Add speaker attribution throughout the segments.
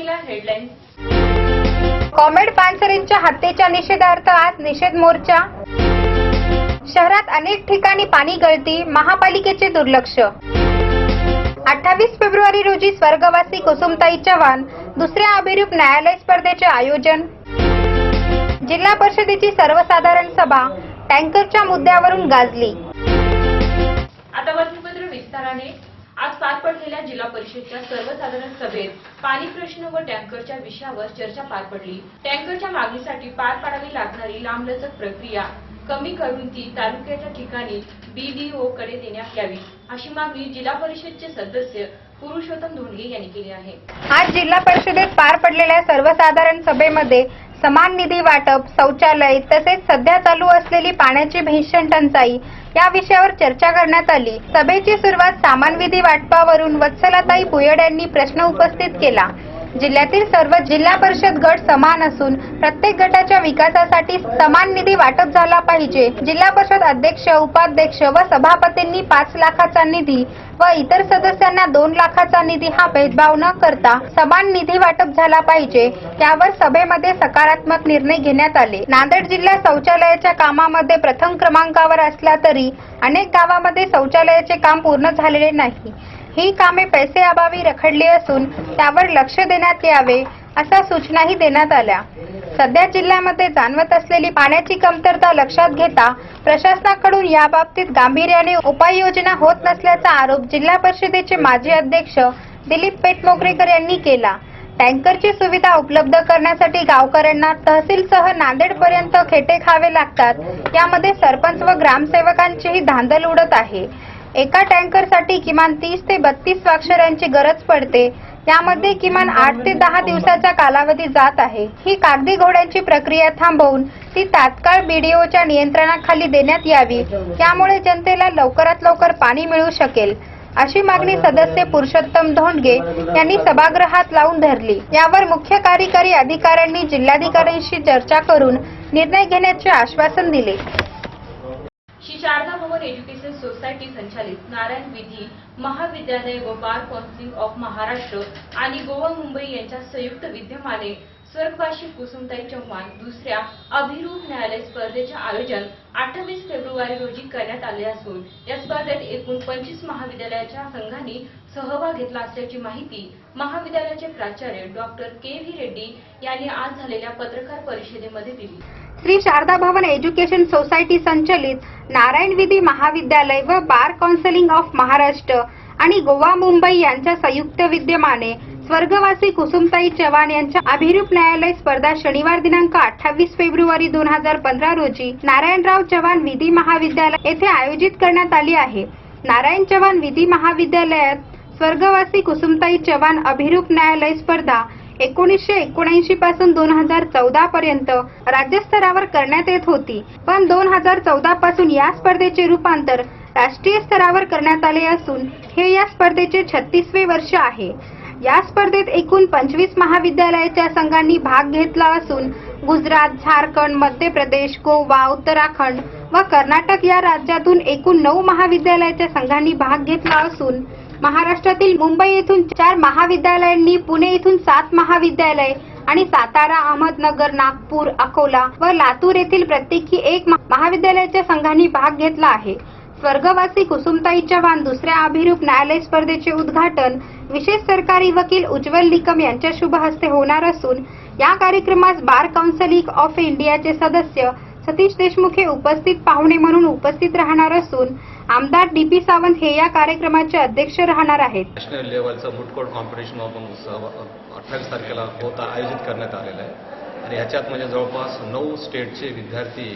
Speaker 1: सुरुवातीला हेडलाईन्स
Speaker 2: कॉमेड पानसरेंच्या हत्येच्या निषेधार्थ आज निषेध मोर्चा. शहरात अनेक ठिकाणी पाणी गळती महापालिकेचे दुर्लक्ष. अठ्ठावीस फेब्रुवारी रोजी स्वर्गवासी कुसुमताई चव्हाण दुसऱ्या अभिरूप न्यायालय स्पर्धेचे आयोजन. जिल्हा परिषदेची सर्वसाधारण सभा टँकरच्या मुद्द्यावरून गाजली.
Speaker 1: आता बातमीपत्र विस्ताराने आज पार पडलेल्या जिल्हा परिषदच्या सर्वसाधारण सभेत पाणी प्रश्न व टँकरच्या विषयावर चर्चा पार पडली. टँकरच्या मागणीसाठी पार पाडावी लागणारी लांबलचक प्रक्रिया कमी करून ती तालुक्याच्या ठिकाणी बीडीओ कडे देण्यात यावी अशी मागणी जिल्हा परिषदचे सदस्य पुरुषोत्तम धोंडगे यांनी केली आहे.
Speaker 2: आज जिल्हा परिषदेत पार पडलेल्या सर्वसाधारण सभेमध्ये समान निधी वाटप शौचालय तसेच सध्या चालू असलेली पाण्याची भीषण टंचाई या विषयावर चर्चा करण्यात आली. सभेची सुरुवात सामान विधी वाटपावरून वत्सलाताई पुयड यांनी प्रश्न उपस्थित केला. जिल्ह्यातील सर्व जिल्हा परिषद गट समान असून प्रत्येक गटाच्या विकासासाठी समान निधी वाटप झाला पाहिजे. जिल्हा परिषद अध्यक्ष उपाध्यक्ष व सभापतींनी पाच लाखाचा निधी व इतर सदस्यांना दोन लाखाचा निधी हा भेदभाव न करता समान निधी वाटप झाला पाहिजे. त्यावर सभेमध्ये सकारात्मक निर्णय घेण्यात आले. नांदेड जिल्हा शौचालयाच्या कामामध्ये प्रथम क्रमांकावर असला तरी अनेक गावामध्ये शौचालयाचे काम पूर्ण झालेले नाही. ही कामे पैसे अभावी रखडली असून त्यावर लक्ष देण्यात यावे अशा सूचनाही देण्यात आल्या. सध्या जिल्ह्यामध्ये जाणवत असलेली पाण्याची कमतरता लक्षात घेता प्रशासनाकडून याबाबतीत गांभीर्याने उपाययोजना होत नसल्याचा आरोप जिल्हा परिषदेचे माजी अध्यक्ष दिलीप पेटमोगरेकर यांनी केला. टँकरची सुविधा उपलब्ध करण्यासाठी गावकऱ्यांना तहसीलसह नांदेड पर्यंत खेटे खावे लागतात. यामध्ये सरपंच व ग्रामसेवकांचीही धांदल उडत आहे. एका टँकरसाठी किमान तीस ते बत्तीस स्वाक्षऱ्यांची गरज पडते. यामध्ये किमान आठ ते दहा दिवसाचा कालावधी जात आहे. ही कागदी घोड्यांची प्रक्रिया थांबवून ती तात्काळ बीडीओच्या नियंत्रणाखाली देण्यात यावी. त्यामुळे जनतेला लवकरात लवकर पाणी मिळू शकेल. अशी मागणी सदस्य पुरुषोत्तम धोंडगे यांनी सभागृहात लावून धरली. यावर मुख्य कार्यकारी अधिकाऱ्यांनी जिल्हाधिकाऱ्यांशी चर्चा करून निर्णय घेण्याचे आश्वासन दिले.
Speaker 1: शारदा भवन एज्युकेशन सोसायटी संचालित नारायण विधी महाविद्यालय व बार काउन्सिल ऑफ महाराष्ट्र आणि गोवा मुंबई यांच्या संयुक्त विद्यमाने स्वर्गवासी कुसुमताई चव्हाण दुसऱ्या अभिरूप न्यायालय स्पर्धेचे आयोजन अठ्ठावीस फेब्रुवारी रोजी करण्यात आले असून या स्पर्धेत एकूण पंचवीस महाविद्यालयाच्या संघांनी सहभाग घेतला असल्याची माहिती महाविद्यालयाचे प्राचार्य डॉक्टर के व्ही रेड्डी यांनी आज झालेल्या पत्रकार परिषदेमध्ये दिली.
Speaker 2: श्री शारदा भवन एज्युकेशन सोसायटी संचलित नारायण विधी महाविद्यालय व बार काउन्सिलिंग ऑफ महाराष्ट्र आणि गोवा मुंबई यांच्या संयुक्त विद्यमाने स्वर्गवासी कुसुमताई चव्हाण यांच्या अभिरूप न्यायालय स्पर्धा शनिवार दिनांक अठ्ठावीस फेब्रुवारी दोन हजार पंधरा रोजी नारायणराव चव्हाण विधी महाविद्यालय येथे आयोजित करण्यात आली आहे. नारायण चव्हाण विधी महाविद्यालयात स्वर्गवासी कुसुमताई चव्हाण अभिरूप न्यायालय स्पर्धा एकोणीसशे एकोणऐंशी पासून दोन हजार चौदा पर्यंत राज्यस्तरावर करण्यात येत होती. पण दोन हजार चौदा पासून या स्पर्धेचे रूपांतर राष्ट्रीय स्तरावर करण्यात आले असून हे या स्पर्धेचे छत्तीसवे वर्ष आहे. या स्पर्धेत एकूण पंचवीस महाविद्यालयाच्या संघांनी भाग घेतला असून गुजरात झारखंड मध्य प्रदेश गोवा उत्तराखंड व कर्नाटक या राज्यातून एकूण नऊ महाविद्यालयाच्या संघांनी भाग घेतला असून महाराष्ट्रातील मुंबई येथून चार महाविद्यालयांनी पुणे येथून सात महाविद्यालय आणि सातारा अहमदनगर नागपूर अकोला व लातूर येथील प्रत्येकी एक महाविद्यालयाच्या संघांनी भाग घेतला आहे. स्वर्गवासी कुसुमताई चव्हाण दुसऱ्या अभिरूप न्यायालय स्पर्धेचे उद्घाटन विशेष सरकारी वकील उज्ज्वल निकम यांच्या शुभ हस्ते होणार असून या कार्यक्रमास बार काउन्सिलिंग ऑफ इंडियाचे सदस्य सतीश देशमुख हे उपस्थित पाहुणे म्हणून उपस्थित राहणार असून आमदार डी पी सावंत हे या कार्यक्रमाचे अध्यक्ष राहणार आहेत.
Speaker 3: नॅशनल लेवलचं बुटकोड कॉम्पिटिशन आपण अठ्ठावीस तारखेला होता आयोजित करण्यात आलेलं आहे. आणि ह्याच्यात म्हणजे जवळपास नऊ स्टेटचे विद्यार्थी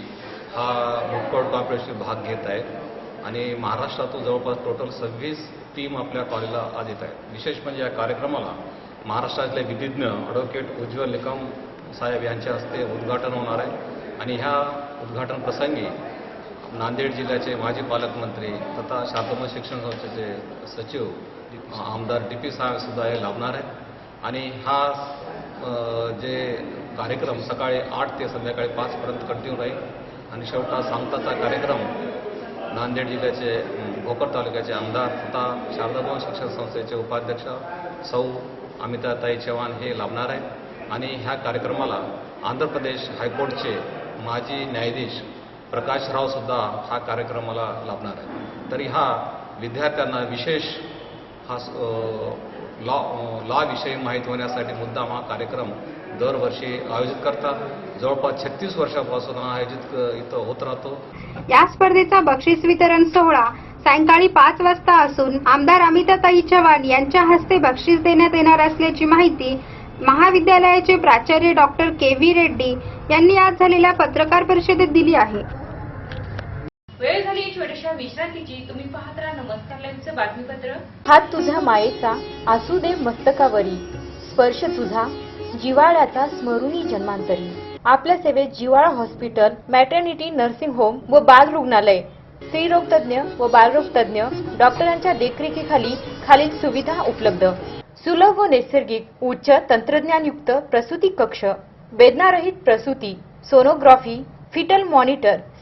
Speaker 3: हा बुटकोड कॉम्पिटिशन भाग घेत आहेत. आणि महाराष्ट्रातून जवळपास टोटल सव्वीस टीम आपल्या कॉलेजला आज येत आहेत. विशेष म्हणजे या कार्यक्रमाला महाराष्ट्रातले विधिज्ञ ॲडव्होकेट उज्ज्वल निकम साहेब यांच्या हस्ते उद्घाटन होणार आहे. आणि ह्या उद्घाटन प्रसंगी नांदेड जिल्ह्याचे माजी पालकमंत्री तथा शातम शिक्षण संस्थेचे सचिव आमदार डी पी साहेब सुद्धा हे लाभणार आहेत. आणि हा जे कार्यक्रम सकाळी आठ ते संध्याकाळी पाचपर्यंत कंटिन्यू राहील. आणि शेवटा सांगताचा कार्यक्रम नांदेड जिल्ह्याचे भोकर तालुक्याचे आमदार तथा शारदाभवन शिक्षण संस्थेचे उपाध्यक्ष सौ अमिताताई चव्हाण हे लाभणार आहेत. आणि ह्या कार्यक्रमाला आंध्र प्रदेश हायकोर्टचे माजी न्यायाधीश प्रकाशरावसुद्धा हा सुद्धा हा लाभणार आहे. तरी हा विद्यार्थ्यांना विशेष हा लॉ लॉ विषयी माहीत होण्यासाठी मुद्दाम हा कार्यक्रम दरवर्षी आयोजित करतात. जवळपास छत्तीस वर्षापासून आयोजित इथं होत राहतो.
Speaker 2: या स्पर्धेचा बक्षीस वितरण सोहळा सायंकाळी पाच वाजता असून आमदार अमिताताई चव्हाण यांच्या हस्ते बक्षीस देण्यात येणार असल्याची माहिती महाविद्यालयाचे प्राचार्य डॉक्टर के व्ही रेड्डी यांनी आज झालेल्या पत्रकार परिषदेत दिली आहे.
Speaker 1: वेळ झाली छोट्याशा विश्रांतीची तुम्ही पाहत राहा नमस्कार लाईव्हचं बातमीपत्र.
Speaker 4: हात तुझा मायेचा आसू दे मस्तकावरी. स्पर्श तुझा जिवाळ्याचा स्मरुणी जन्मांतरी. आपल्या सेवेत जिवाळा हॉस्पिटल मॅटर्निटी नर्सिंग होम व बाल रुग्णालय. स्त्रीरोग तज्ञ व बालरोग तज्ञ डॉक्टरांच्या देखरेखीखाली खालील सुविधा उपलब्ध. सुलभ व नैसर्गिक उच्च तंत्रज्ञानयुक्त प्रसूती कक्ष. वेदनारहित प्रसूती सोनोग्राफी फिटल मॉनिटर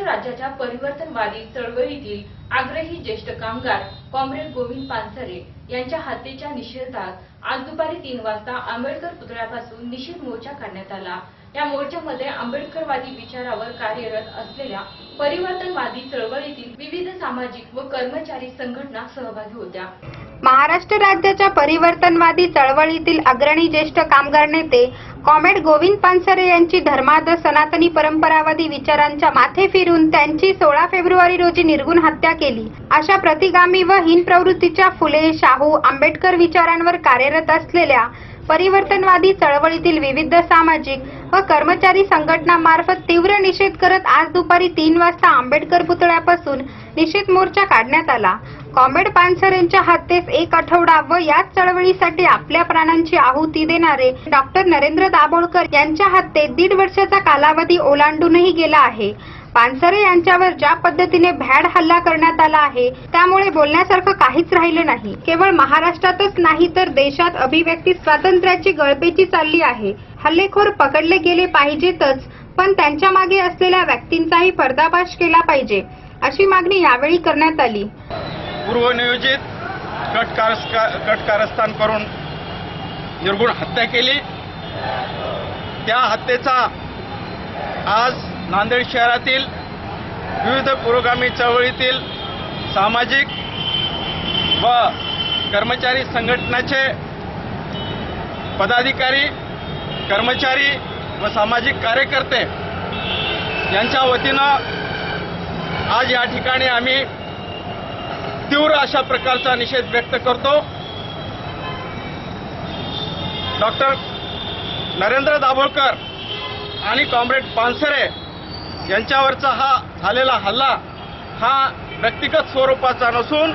Speaker 1: महाराष्ट्र राज्याच्या परिवर्तनवादी चळवळीतील आग्रही ज्येष्ठ कामगार कॉम्रेड गोविंद पानसरे यांच्या हत्येच्या निषेधात आज दुपारी तीन वाजता आंबेडकर पुतळ्यापासून निषेध मोर्चा काढण्यात आला. या मोर्चामध्ये आंबेडकरवादी विचारावर कार्यरत असलेल्या परिवर्तनवादी चळवळीतील विविध सामाजिक व कर्मचारी संघटना सहभागी होत्या.
Speaker 2: महाराष्ट्र राज्याच्या परिवर्तनवादी चळवळीतील अग्रणी ज्येष्ठ कामगार नेते कॉमेड गोविंद पानसरे यांची धर्माद सनातनी परंपरावादी विचारांच्या माथे फिरून त्यांची सोळा फेब्रुवारी रोजी निर्गुण हत्या केली. अशा प्रतिगामी व हीन प्रवृत्तीच्या फुले शाहू आंबेडकर विचारांवर कार्यरत असलेल्या परिवर्तनवादी चळवळीतील विविध सामाजिक व कर्मचारी संघटनामार्फत तीव्र निषेध करत आज दुपारी तीन वाजता आंबेडकर पुतळ्यापासून निषेध मोर्चा काढण्यात आला. कॉम्रेड पानसर यांच्या हत्येस एक आठवडा व याच चळवळीसाठी आपल्या प्राणांची आहुती देणारे डॉक्टर नरेंद्र दाभोळकर यांच्या हत्येत दीड वर्षाचा कालावधी ओलांडूनही गेला आहे. पानसरे यांच्यावर ज्या पद्धतीने भॅड हल्ला करण्यात आला आहे त्यामुळे बोलण्यासारखं काहीच राहिलं नाही. केवळ महाराष्ट्रातच नाही तर देशात अभिव्यक्ती स्वातंत्र्याची गळपेची चालली आहे. हल्लेखोर पकडले गेले पाहिजेतच पण त्यांच्या मागे असलेल्या व्यक्तींचाही पर्दाफाश केला पाहिजे अशी मागणी यावेळी करण्यात आली.
Speaker 5: पूर्वनियोजित कट कारस्थान करून निर्गुण हत्या केली. त्या हत्येचा आज नांदेड शहरातील विविध पुरोगामी चळवळीतील सामाजिक व कर्मचारी संघटनाचे पदाधिकारी कर्मचारी व सामाजिक कार्यकर्ते यांच्या वतीनं आज या ठिकाणी आम्ही तीव्र अशा प्रकारचा निषेध व्यक्त करतो. डॉक्टर नरेंद्र दाभोळकर आणि कॉम्रेड पानसरे यांच्यावरचा हा झालेला हल्ला हा व्यक्तिगत स्वरूपाचा नसून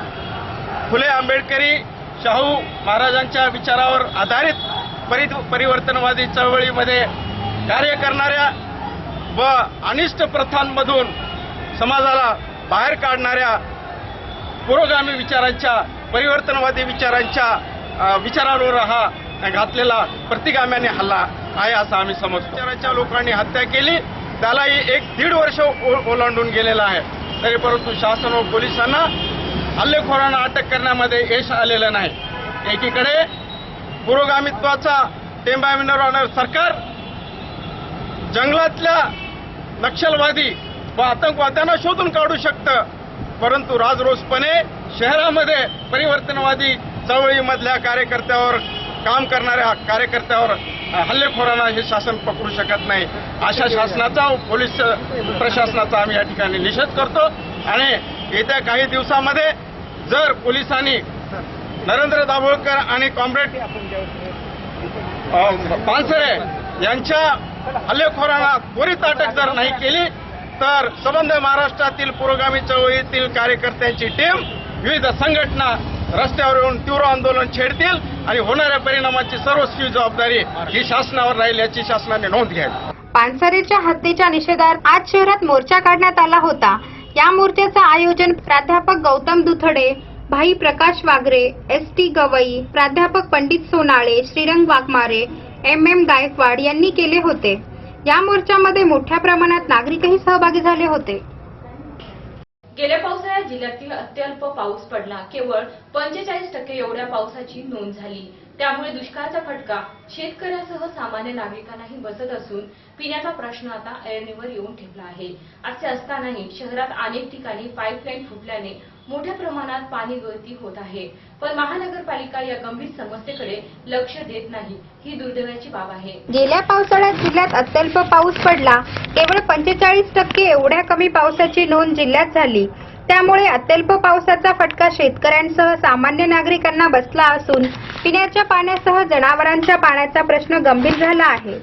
Speaker 5: फुले आंबेडकरी शाहू महाराजांच्या विचारावर आधारित परि परिवर्तनवादी चळवळीमध्ये कार्य करणाऱ्या व अनिष्ट प्रथांमधून समाजाला बाहेर काढणाऱ्या पुरोगामी विचारांच्या परिवर्तनवादी विचारांच्या विचारांवर हा घातलेला प्रतिगाम्याने हल्ला आहे असं आम्ही समजतो. विचाराच्या लोकांनी हत्या केली. त्यालाही एक दीड वर्ष ओलांडून गेलेलं आहे. तरी परंतु शासन व पोलिसांना हल्लेखोरांना अटक करण्यामध्ये यश आलेलं नाही. एकीकडे पुरोगामित्वाचा टेंबा मिळवणारं सरकार जंगलातल्या नक्षलवादी व आतंकवाद्यांना शोधून काढू शकतं. परंतु राजरोसपणे शहरामध्ये परिवर्तनवादी चळवळीमधल्या कार्यकर्त्यावर काम करणाऱ्या कार्यकर्त्यावर हल्लेखोरांना हे शासन पकडू शकत नाही. अशा शासनाचा पोलीस प्रशासनाचा आम्ही या ठिकाणी निषेध करतो. आणि येत्या काही दिवसामध्ये जर पोलिसांनी नरेंद्र दाभोळकर आणि कॉम्रेड पानसरे यांच्या हल्लेखोरांना त्वरित अटक जर नाही केली तर संबंध महाराष्ट्रातील पुरोगामी चळवळीतील कार्यकर्त्यांची टीम विविध संघटना रस्त्यावर येऊन तीव्र आंदोलन छेडतील आणि होणाऱ्या परिणामाची सर्वस्वी जबाबदारी ही शासनावर राहील याची शासनाने नोंद घ्यावी.
Speaker 2: पानसरेच्या हत्येच्या निषेधार्थ आज शहरात मोर्चा काढण्यात आला होता. या मोर्चाचं आयोजन प्राध्यापक गौतम दुथडे भाई प्रकाश वागरे एस टी गवई प्राध्यापक पंडित सोनाळे श्रीरंग वाघमारे एम एम गायकवाड यांनी केले होते. या मोर्चामध्ये मोठ्या प्रमाणात नागरिकही सहभागी झाले होते.
Speaker 1: गेल्या पावसाळ्यात जिल्ह्यातील अत्यल्प पाऊस पडला. केवळ पंचेचाळीस टक्के एवढ्या पावसाची नोंद झाली. त्यामुळे दुष्काळाचा फटका शेतकऱ्यासह सामान्य नागरिकांनाही बसत असून पिण्याचा प्रश्न आता ऐरणीवर येऊन ठेपला आहे. असे असतानाही शहरात अनेक ठिकाणी पाईपलाईन फुटल्याने मोठ्या प्रमाणात पाणी गळती होत आहे. पण महानगरपालिका या गंभीर समस्येकडे लक्ष देत नाही. ही दुर्दैवाची बाब आहे.
Speaker 2: गेल्या पावसाळ्यात जिल्ह्यात अत्यल्प पाऊस पडला. केवळ पंचेचाळीस टक्के एवढ्या कमी पावसाची नोंद जिल्ह्यात झाली. त्यामुळे अत्यल्प पावसाचा फटका शेतकऱ्यांसह सामान्य नागरिकांना बसला असून पिण्याच्या पाण्यासह जनावरांच्या पाण्याचा प्रश्न गंभीर झाला आहे.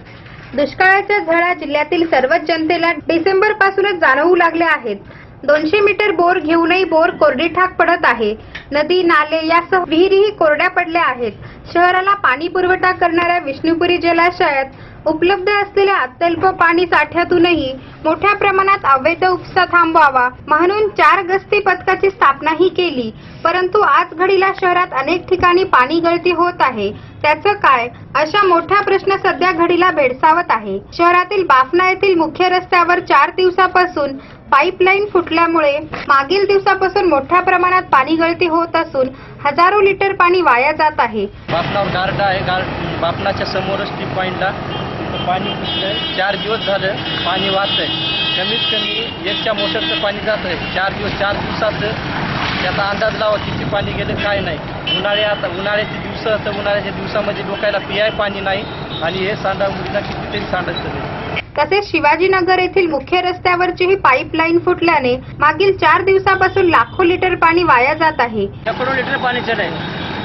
Speaker 2: दुष्काळाच्या झळा जिल्ह्यातील सर्वच जनतेला डिसेंबर पासूनच जाणवू लागल्या आहेत. दोनशे मीटर बोर घेऊनही बोर कोरडी ठाक पडत आहे. नदी नाले यासह विहिरीही कोरड्या पडल्या आहेत. शहराला पाणी पुरवठा करणाऱ्या विष्णुपुरी जलाशयात उपलब्ध असलेल्या अत्यल्प पाणी साठ्यातूनही मोठ्या प्रमाणात अवैध उपसा थांबवावा म्हणून चार गस्ती पथकाची स्थापनाही केली. परंतु आज घडीला शहरात अनेक ठिकाणी पाणी गळती होत आहे. त्याचं काय? अशा मोठा प्रश्न सध्या घडीला भेडसावत आहे. शहरातील बाफना येथील मुख्य रस्त्यावर चार दिवसापासून पाईपलाईन फुटल्यामुळे मागील दिवसापासून मोठ्या प्रमाणात पाणी गळती होत असून हजारो लिटर पाणी वाया जात आहे.
Speaker 6: बापनावर गार्ड आहे. गार्ड बापनाच्या समोरच टी पॉईंटला पाणी घुसलंय चार दिवस झालं पाणी वाहतंय कमीत कमी एकच्या मोटरचं पाणी जात आहे. चार दिवस चार दिवसात त्याचा अंदाज लावा किती पाणी गेलं काय नाही. उन्हाळे आता उन्हाळ्याचे दिवस असतं उन्हाळ्याच्या दिवसामध्ये डोकायला पियाय पाणी नाही. आणि हे सांडा मुलीला कितीतरी सांडायचं
Speaker 2: तसेच शिवाजीनगर येथील मुख्य रस्त्यावरची ही पाईपलाईन फुटल्याने मागील चार दिवसापासून लाखो लिटर पाणी वाया जात आहे.
Speaker 6: शेकडो लिटर पाणी चढाय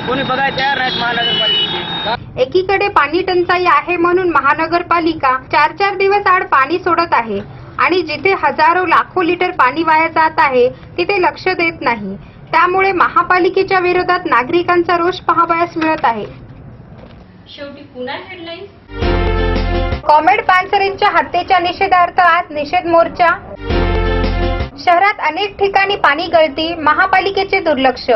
Speaker 6: कोणी बघायला तयार नाहीत महानगरपालिकेचे.
Speaker 2: एकीकडे पाणी टंचाई आहे म्हणून महानगरपालिका चार चार दिवस आड पाणी सोडत आहे आणि जिथे हजारो लाखो लिटर पाणी वाया जात आहे तिथे लक्ष देत नाही. त्यामुळे महापालिकेच्या विरोधात नागरिकांचा रोष पाहावयास मिळत आहे.
Speaker 1: शेवटी पुन्हा हेडलाईन्स
Speaker 2: कॉमेड पानसरेंच्या हत्येच्या निषेधार्थ आज निषेध मोर्चा. शहरात अनेक ठिकाणी पाणी गळती महापालिकेचे दुर्लक्ष.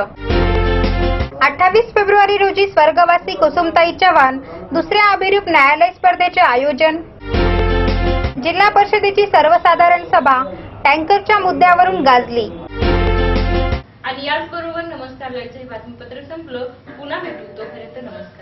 Speaker 2: अठ्ठावीस फेब्रुवारी रोजी स्वर्गवासी कुसुमताई चव्हाण दुसऱ्या अभिरूप न्यायालय स्पर्धेचे आयोजन. जिल्हा परिषदेची सर्वसाधारण सभा टँकरच्या मुद्द्यावरून गाजली.
Speaker 1: आणि याचबरोबर नमस्कार लाईव्हचं हे बातमीपत्र संपलं. पुन्हा भेटू. तोपर्यंत नमस्कार.